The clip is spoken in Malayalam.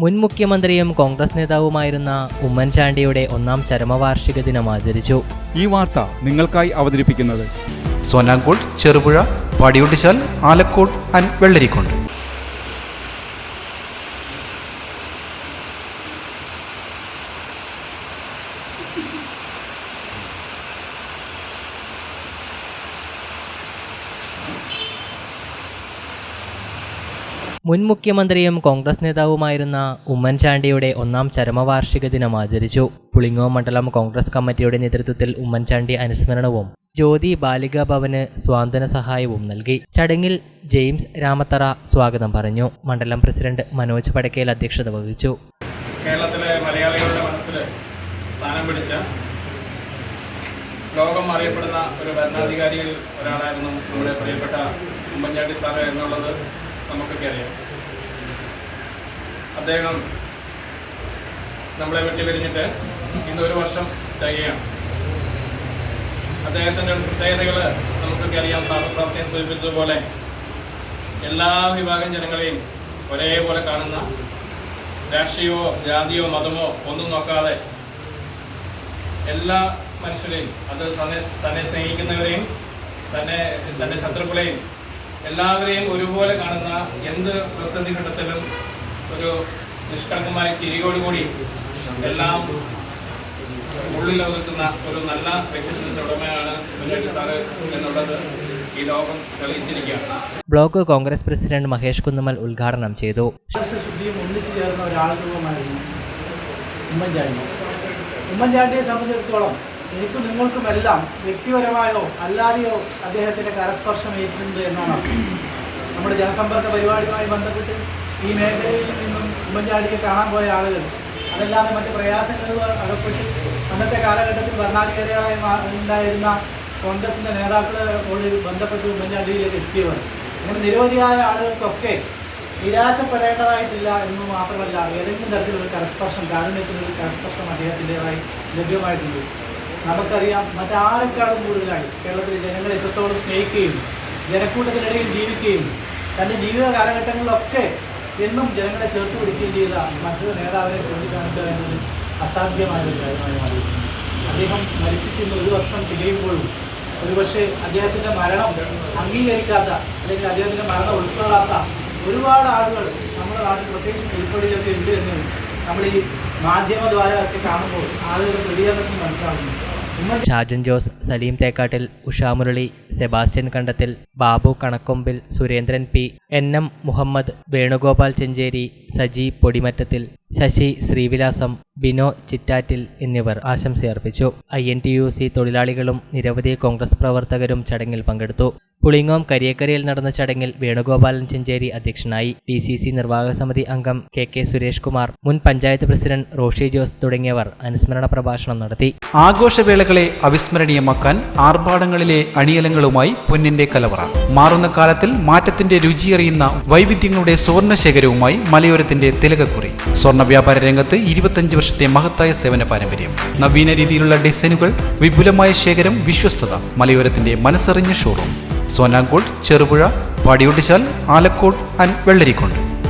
മുൻ മുഖ്യമന്ത്രിയും കോൺഗ്രസ് നേതാവുമായിരുന്ന ഉമ്മൻചാണ്ടിയുടെ ഒന്നാം ചരമവാർഷിക ദിനം ആചരിച്ചു. ഈ വാർത്ത നിങ്ങൾക്കായി അവതരിപ്പിക്കുന്നത് സോനാങ്കോട് ചെറുപുഴ പടിയൊട്ടിച്ചാൽ ആലക്കോട് ആൻഡ് വെള്ളരിക്കുണ്ട്. മുൻ മുഖ്യമന്ത്രിയും കോൺഗ്രസ് നേതാവുമായിരുന്ന ഉമ്മൻചാണ്ടിയുടെ ഒന്നാം ചരമവാർഷിക ദിനം ആചരിച്ചു. പുളിങ്ങോ മണ്ഡലം കോൺഗ്രസ് കമ്മിറ്റിയുടെ നേതൃത്വത്തിൽ ഉമ്മൻചാണ്ടി അനുസ്മരണവും ജ്യോതി ബാലികാ ഭവന് സ്വാന്തന സഹായവും നൽകി. ചടങ്ങിൽ ജെയിംസ് രാമത്തറ സ്വാഗതം പറഞ്ഞു. മണ്ഡലം പ്രസിഡന്റ് മനോജ് പടക്കേൽ അധ്യക്ഷത വഹിച്ചു. കേരളത്തിലെ മലയാളികളുടെ മനസ്സിൽ സ്ഥാനം പിടിച്ച ലോകം അറിയപ്പെടുന്ന ഒരു ഭരണാധികാരിയിൽ ഒരാളായിരുന്നു നമ്മുടെ പ്രിയപ്പെട്ട ഉമ്മൻചാണ്ടി സാറ് എന്നുള്ളത്. നമുക്കൊക്കെ അറിയാം. അദ്ദേഹം നമ്മളെ വിട്ടു പിരിഞ്ഞിട്ട് ഇന്ന് ഒരു വർഷം തികയാണ് അദ്ദേഹത്തിന്റെ പ്രത്യേകതകൾ നമുക്കൊക്കെ അറിയാം. സാറ് പ്രാസ്യം സൂചിപ്പിച്ചതുപോലെ എല്ലാ വിഭാഗം ജനങ്ങളെയും ഒരേപോലെ കാണുന്ന രാഷ്ട്രീയമോ ജാതിയോ മതമോ ഒന്നും നോക്കാതെ എല്ലാ മനുഷ്യരെയും അത് തന്നെ തന്നെ സ്നേഹിക്കുന്നവരെയും തന്നെ തന്റെ ശത്രുക്കളെയും എല്ലാവരെയും ഒരുപോലെ കാണുന്ന എന്ത് പ്രതിസന്ധി ഘട്ടത്തിലും ഒരു നിഷ്കളങ്കമായ ചിരിയോടുകൂടി എല്ലാം ഉള്ളിൽ ഒതുക്കുന്ന ഒരു നല്ല വ്യക്തിത്വത്തിന്റെ ഉടമയാണ് മുന്നേറ്റ് സാറ് എന്നുള്ളത് ഈ ലോകം തെളിയിച്ചിരിക്കുകയാണ്. ബ്ലോക്ക് കോൺഗ്രസ് പ്രസിഡന്റ് മഹേഷ് കുന്നുമൽ ഉദ്ഘാടനം ചെയ്തു. ഒന്നിച്ചു ചേർന്ന ഒരാളുകളുമായിരുന്നു ഉമ്മൻചാണ്ടി ഉമ്മൻചാണ്ടിയെ സംബന്ധിച്ചിടത്തോളം എനിക്കും നിങ്ങൾക്കുമെല്ലാം വ്യക്തിപരമായോ അല്ലാതെയോ അദ്ദേഹത്തിന്റെ കരസ്പർശം ഏറ്റിട്ടുണ്ട് എന്നാണ് നമ്മുടെ ജനസമ്പർക്ക പരിപാടിയുമായി ബന്ധപ്പെട്ട് ഈ മേഖലയിൽ നിന്നും ഉമ്മൻചാണ്ടിയെ കാണാൻ പോയ ആളുകൾ അതല്ലാതെ മറ്റ് പ്രയാസങ്ങൾ അകപ്പെട്ട് അന്നത്തെ കാലഘട്ടത്തിൽ ഭരണാധികാരികളായി ഉണ്ടായിരുന്ന കോൺഗ്രസിന്റെ നേതാക്കളോട് ബന്ധപ്പെട്ട് ഉമ്മൻചാണ്ടിയിലേക്ക് എത്തിയവർ. അങ്ങനെ നിരവധിയായ ആളുകൾക്കൊക്കെ നിരാശപ്പെടേണ്ടതായിട്ടില്ല എന്ന് മാത്രമല്ല ഏതെങ്കിലും തരത്തിലുള്ള കരസ്പർശം കാരുണ്യത്തിനുള്ള കരസ്പർശം അദ്ദേഹത്തിന്റെതായി ലഭ്യമായിട്ടുണ്ട്. നമുക്കറിയാം മറ്റാരെക്കാളും കൂടുതലായി കേരളത്തിലെ ജനങ്ങളെ എത്രത്തോളം സ്നേഹിക്കുകയും ജനക്കൂട്ടത്തിനിടയിൽ ജീവിക്കുകയും തന്റെ ജീവിത കാലഘട്ടങ്ങളിലൊക്കെ എന്നും ജനങ്ങളെ ചേർത്ത് പിടിക്കുകയും ചെയ്ത മറ്റൊരു നേതാവിനെ ചൂണ്ടിക്കാണിക്കുക എന്നത് അസാധ്യമായ ഒരു കാര്യമായി മാറിയിട്ടുണ്ട് അദ്ദേഹം മരിച്ചിരിക്കുന്ന ഒരു വർഷം തികയുമ്പോഴും ഒരുപക്ഷെ അദ്ദേഹത്തിന്റെ മരണം അംഗീകരിക്കാത്ത അല്ലെങ്കിൽ അദ്ദേഹത്തിന്റെ മരണം ഉൾക്കൊള്ളാത്ത ഒരുപാട് ആളുകൾ നമ്മുടെ നാട്ടിൽ പ്രത്യേകിച്ച് ഉൾപ്പെടുകയൊക്കെ ഉണ്ട് എന്ന് നമ്മൾ ഈ Shajan Jose Saleem Thekkattil Ushamurali Sebastian Kandathil Babu Kanakombil Surendran P N M Muhammad Venugopal Chencheri Saji Podimattathil Sasi Srivilasam Bino Chittattil എന്നിവർ ആശംസയർപ്പിച്ചു. I N T U C തൊഴിലാളികളും നിരവധി കോൺഗ്രസ് പ്രവർത്തകരും ചടങ്ങിൽ പങ്കെടുത്തു. പുളിങ്ങോം കരിയക്കരയിൽ നടന്ന ചടങ്ങിൽ വേണുഗോപാലൻ ചെഞ്ചേരി അധ്യക്ഷനായി ഡി സി സി നിർവാഹക സമിതി അംഗം കെ കെ സുരേഷ് കുമാർ മുൻ പഞ്ചായത്ത് പ്രസിഡന്റ് റോഷി ജോസ് തുടങ്ങിയവർ അനുസ്മരണ പ്രഭാഷണം നടത്തി. ആഘോഷവേളകളെ അവിസ്മരണീയമാക്കാൻ ആർഭാടങ്ങളിലെ അണിയലങ്ങളുമായി പൊന്നിന്റെ കലവറ. മാറുന്ന കാലത്തിൽ മാറ്റത്തിന്റെ രുചിയറിയുന്ന വൈവിധ്യങ്ങളുടെ സ്വർണ ശേഖരവുമായി മലയോരത്തിന്റെ തിലകക്കുറി. സ്വർണ വ്യാപാര രംഗത്ത് ഇരുപത്തഞ്ച് വർഷത്തെ മഹത്തായ സേവന പാരമ്പര്യം. നവീന രീതിയിലുള്ള ഡിസൈനുകൾ വിപുലമായ ശേഖരം വിശ്വസ്തത മലയോരത്തിന്റെ മനസ്സറിഞ്ഞ ഷോറൂം സോനാങ്കോട് ചെറുപുഴ പാടിയോട്ടിച്ചാൽ ആലക്കോട് ആൻഡ് വെള്ളരിക്കുണ്ട്.